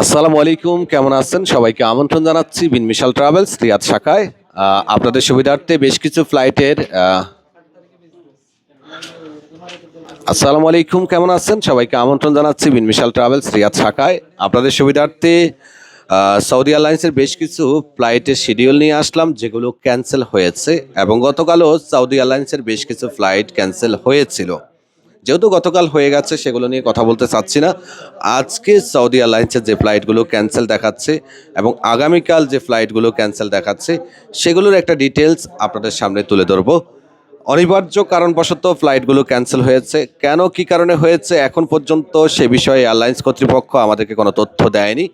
আসসালামু আলাইকুম, কেমন আছেন? সবাইকে আমন্ত্রণ জানাচ্ছি বিন মিশাল ট্রাভেলস, রিয়াদ শাখায়। আপনাদের সুবিধার্থে বেশ কিছু ফ্লাইটের আসসালামু আলাইকুম, কেমন আছেন? সবাইকে আমন্ত্রণ জানাচ্ছি বিন মিশাল ট্রাভেলস, রিয়াদ শাখায়। আপনাদের সুবিধার্থে সৌদি এয়ারলাইন্সের বেশ কিছু ফ্লাইটের শিডিউল নিয়ে আসলাম, যেগুলো ক্যান্সেল হয়েছে। এবং গতকালও সৌদি এয়ারলাইন্সের বেশ কিছু ফ্লাইট ক্যান্সেল হয়েছিল। যেহেতু গতকাল হয়ে গেছে, সেগুলো নিয়ে কথা বলতে চাচ্ছি না। আজকে সৌদি এয়ারলাইন্সের যে ফ্লাইটগুলো ক্যান্সেল দেখাচ্ছে এবং আগামীকাল যে ফ্লাইটগুলো ক্যান্সেল দেখাচ্ছে, সেগুলোর একটা ডিটেলস আপনাদের সামনে তুলে ধরবো। অনিবার্য কারণবশত ফ্লাইটগুলো ক্যান্সেল হয়েছে। কেন, কি কারণে হয়েছে, এখন পর্যন্ত সে বিষয়ে এয়ারলাইন্স কর্তৃপক্ষ আমাদেরকে কোনো তথ্য দেয়নি।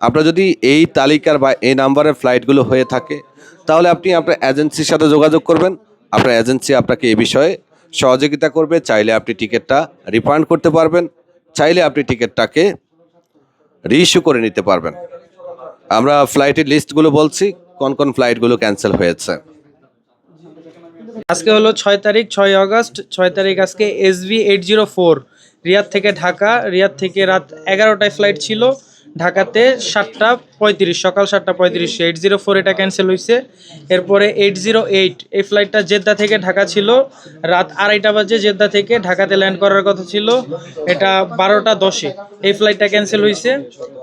আপনার যদি এই তালিকার বা এই নাম্বারের ফ্লাইটগুলো হয়ে থাকে, তাহলে আপনি আপনার এজেন্সির সাথে যোগাযোগ করবেন। আপনার এজেন্সি আপনাকে এ বিষয়ে সহযোগিতা করবে, চাইলে আপনি টিকিটটা রিফান্ড করতে পারবেন, চাইলে আপনি টিকিটটাকে রিইস্যু করে নিতে পারবেন। আমরা ফ্লাইটের লিস্টগুলো বলছি, কোন কোন ফ্লাইটগুলো ক্যান্সেল হয়েছে। আজকে হলো ছয় তারিখ, ছয় আগস্ট, ছয় তারিখ আজকে SV eight zero four Riyadh থেকে ঢাকা, রিয়াদ থেকে রাত এগারোটায় ফ্লাইট ছিল। ঢাকাতে সাতটা পঁয়ত্রিশ, সকাল সাতটা পঁয়ত্রিশ এইট জিরো ফোর এটা ক্যান্সেল হয়েছে এরপরে এইট জিরো এইট এই ফ্লাইটটা জেদ্দা থেকে ঢাকা ছিল, রাত আড়াইটা বাজে জেদ্দা থেকে ঢাকাতে ল্যান্ড করার কথা ছিল, এটা বারোটা দশে এই ফ্লাইটটা ক্যান্সেল হয়েছে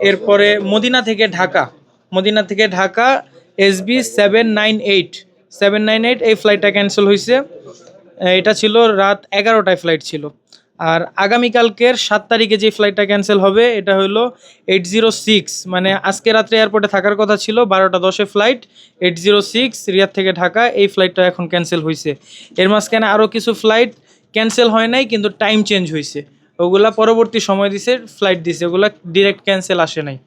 এরপরে মদিনা থেকে ঢাকা, মদিনা থেকে Dhaka SB seven nine eight seven nine eight এই ফ্লাইটটা ক্যান্সেল হয়েছে এটা ছিল রাত এগারোটায় ফ্লাইট ছিল। আর আগামীকালকের সাত তারিখে যে ফ্লাইটটা ক্যান্সেল হবে, এটা হলো এইট জিরো সিক্স মানে আজকে রাত্রে এয়ারপোর্টে থাকার কথা ছিল, বারোটা দশে flight eight zero six Riyadh থেকে ঢাকা, এই ফ্লাইটটা এখন ক্যান্সেল হয়েছে এর মাঝখানে আরও কিছু ফ্লাইট ক্যান্সেল হয় নাই, কিন্তু টাইম চেঞ্জ হয়েছে ওগুলা পরবর্তী সময় দিছে ফ্লাইট দিছে, ওগুলা ডিরেক্ট ক্যান্সেল আসে নাই।